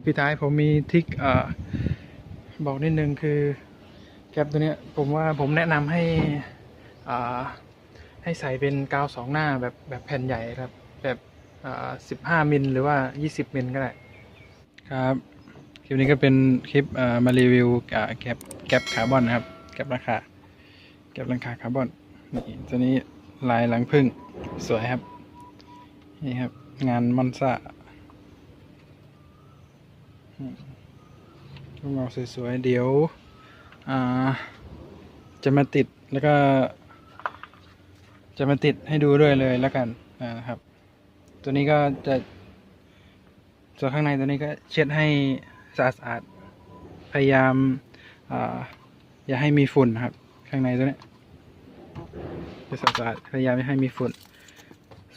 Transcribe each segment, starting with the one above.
พี่ท้ายผมมีทิกเอ่อบอกนิดนึงคือแก๊ปตัวเนี้ยผมว่าผมแนะนำให้อ่าให้ใส่เป็นกาวสองหน้าแบบแบบแผ่นใหญ่ครับ แบบสิบห้ามิลหรือว่ายี่สิบมิลก็ได้ ครับคลิปนี้ก็เป็นคลิปเอ่อมารีวิวอ่าแก๊ปแก๊ปคาร์บอนนะครับแก๊ปราคาแก๊ปราคาคาร์บอนนี่ตัวนี้ลายหลังพึ่งสวยครับนี่ครับงานมอนซ่า รูปเงาสวยๆ เดี๋ยวจะมาติดแล้วก็ จะมาติดให้ดูด้วยเลยแล้วกันนะครับ ตัวนี้ก็จะส่วนข้างในตัวนี้ก็เช็ดให้สะอาดๆพยายามอย่าให้มีฝุ่นครับ ข้างในตัวนี้จะสะอาดๆพยายามไม่ให้มีฝุ่น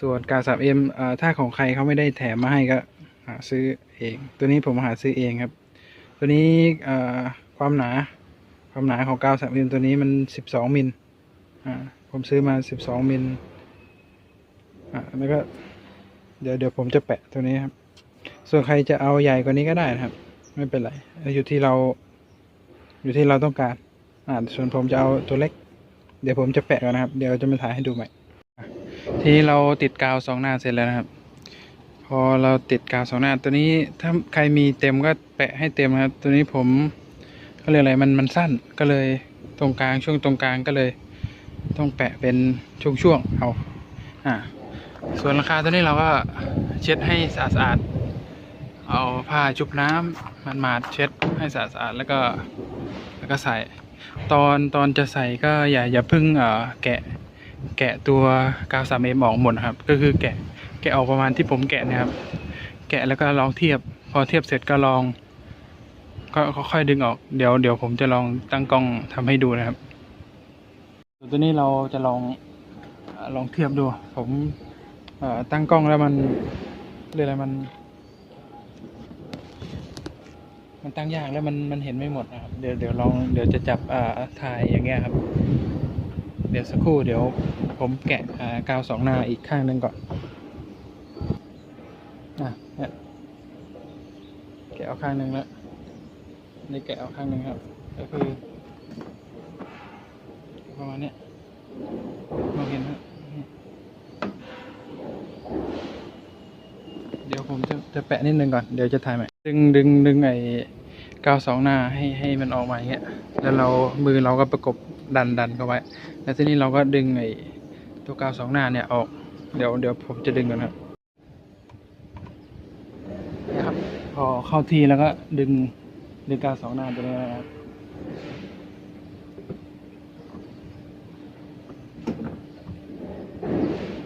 ส่วนกาสามเอ็มถ้าของใครเขาไม่ได้แถมมาให้ก็ หาซื้อเอง ตัวนี้ผมหาซื้อเองครับ ตัวนี้ความหนา ความหนาของกาวสามเอ็มตัวนี้มันสิบสองมิลผมซื้อมาสิบสองมิลแล้วก็เดี๋ยวเดี๋ยวผมจะแปะตัวนี้ครับ ส่วนใครจะเอาใหญ่กว่านี้ก็ได้นะครับ ไม่เป็นไร อยู่ที่เรา อยู่ที่เราต้องการอ่าส่วนผมจะเอาตัวเล็ก เดี๋ยวผมจะแปะก่อนนะครับ เดี๋ยวจะมาถ่ายให้ดูใหม่ ทีนี้เราติดกาวสองหน้าเสร็จแล้วนะครับ พอเราติดกาวสองหน้าตัวนี้ถ้าใครมีเต็มก็แปะให้เต็มนะครับ ตัวนี้ผมก็เลยกอะไรมันมันสั้นก็เลยตรงกลางช่วงตรงกลางก็เลย ต้องแปะเป็นช่วงๆเอาอ่าส่วนราคาตัวนี้เราก็เช็ดให้สะอาดๆเอาผ้าชุบน้ำมันมาดเช็ดให้สะอาดๆแล้วก็แล้วก็ใส่ ตอนตอนจะใส่ก็อย่าอย่าพึ่งเอ่อแกะแกะตัวกาวสามเอ็มออกหมดครับ ก็คือแกะ กะออกประมาณที่ผมแกะนะครับ แกะแล้วก็ลองเทียบ พอเทียบเสร็จก็ลอง ก็ค่อยดึงออก เดี๋ยวเดี๋ยวผมจะลองตั้งกล้องทำให้ดูนะครับส่วนตัวนี้เราจะลองลองเทียบดู ผมตั้งกล้องแล้วมันเรียกอะไรมัน มันตั้งยากแล้วมันมันเห็นไม่หมดนะครับ เดี๋ยวเดี๋ยวลองเดี๋ยวจะจับอ่าถ่ายอย่างเงี้ยครับ เดี๋ยวสักครู่เดี๋ยวผมแกะกาวสองหน้าอีกข้างหนึ่งก่อน เนี่ยแกะเอาข้างหนึ่งแล้วนี่แกะเอาข้างหนึ่งครับ ก็คือประมาณนี้มองเห็นไหมนี่เดี๋ยวผมจะจะแปะนิดนึงก่อน เดี๋ยวจะถ่ายใหม่ ดึงดึงดึงไอ้กาวสองหน้าให้ให้มันออกมาอย่างเงี้ย แล้วเรามือเราก็ประกบดันดันเข้าไว้ แล้วทีนี้เราก็ดึงไอ้ตัวกาวสองหน้าเนี่ยออก เดี๋ยวเดี๋ยวผมจะดึงก่อนครับนะครับ พอเข้าที่แล้วก็ดึงดึงกาวสองหน้าตัวนี้นะครับ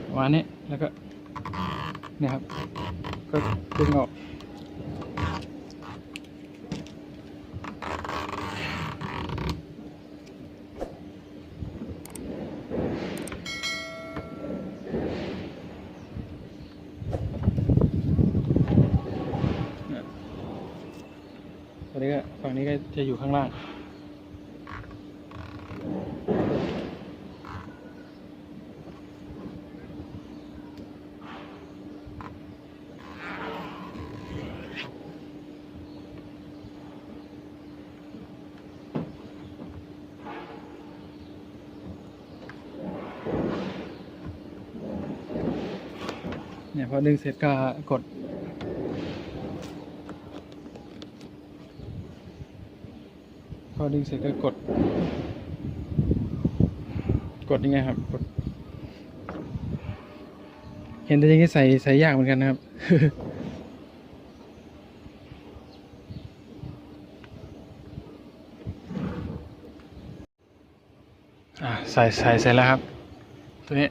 ประมาณนี้แล้วก็เนี่ยครับก็ดึงออก ตอนนี้ก็ฝั่งนี้ก็จะอยู่ข้างล่าง เนี่ยพอดึงเสร็จก็กด พอดึงเสร็จก็กด กดยังไงครับกดเห็นแต่ยังนี้ใส่ใส่ยากเหมือนกันนะครับอ่าใส่ใส่เสร็จแล้วครับ ตัวนี้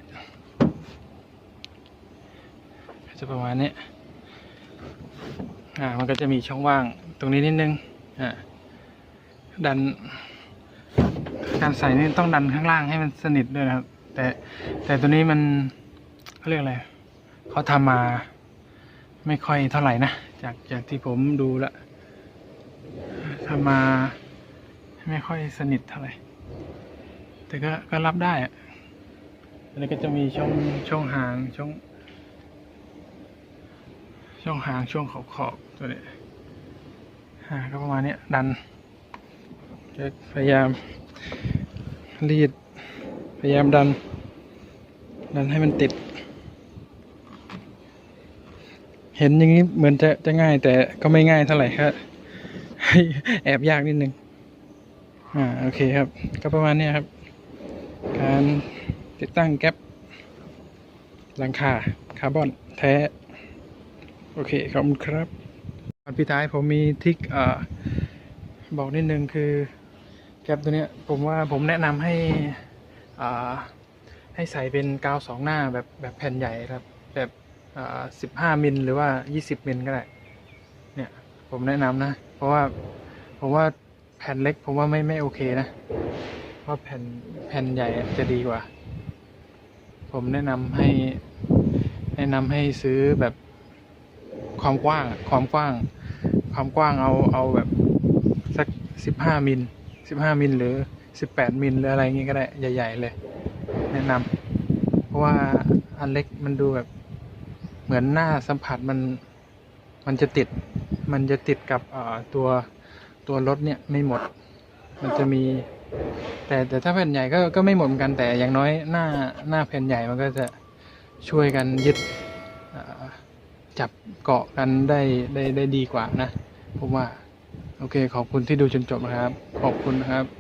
จะประมาณนี้อ่ามันก็จะมีช่องว่างตรงนี้นิดนึงอ่า ดัน การใส่นี่ต้องดันข้างล่างให้มันสนิทด้วยนะครับ แต่แต่ตัวนี้มันเขาเรียกอะไรเขาทำมาไม่ค่อยเท่าไหร่นะ จากจากที่ผมดูและทำมาไม่ค่อยสนิทเท่าไหร่ แต่ก็ก็รับได้อะแล้วก็จะมีช่องช่องห่างช่องช่องหางช่วงขอบขอบตัวนี้อ่าก็ประมาณนี้ดัน จะพยายามรีด พยายามดัน ดันให้มันติด เห็นอย่างนี้เหมือนจะจะง่ายแต่ก็ไม่ง่ายเท่าไหร่ครับแอบยากนิดนึง อ่าโอเคครับ ก็ประมาณนี้ครับ การติดตั้งแก๊ปหลังคาคาร์บอนแท้ โอเคขอบคุณครับก่อนพี่ท้ายผมมีทิกอ่อบอกนิดนึงคือ แก๊ปตัวนี้ผมว่าผมแนะนำให้ให้ใส่เป็นกาวสองหน้าแบบแบบแผ่นใหญ่ครับ แบบสิบห้ามิลหรือว่ายี่สิบมิลก็ได้เนี่ยผมแนะนำนะ เพราะว่าผมว่าแผ่นเล็กผมว่าไม่ไม่โอเคนะเพราะแผ่นแผ่นใหญ่จะดีกว่า ผมแนะนำให้แนะนำให้ซื้อแบบความกว้างความกว้าง ความกว้างเอาเอาแบบสักสิบห้ามิล สิบห้ามิลหรือสิบแปดมิลหรืออะไรอย่างงี้ก็ได้ ใหญ่ ๆ เลย แนะนำเพราะว่าอันเล็กมันดูแบบ เหมือนหน้าสัมผัสมันมันจะติด มันจะติดกับเอ่อตัวตัวรถเนี่ยไม่หมด มันจะมี แต่แต่ถ้าแผ่นใหญ่ก็ก็ไม่หมดเหมือนกันแต่อย่างน้อยหน้าหน้าแผ่นใหญ่มันก็จะช่วยกันยึดจับเกาะกันได้ได้ได้ดีกว่านะผมว่า โอเคขอบคุณที่ดูจนจบนะครับ ขอบคุณนะครับ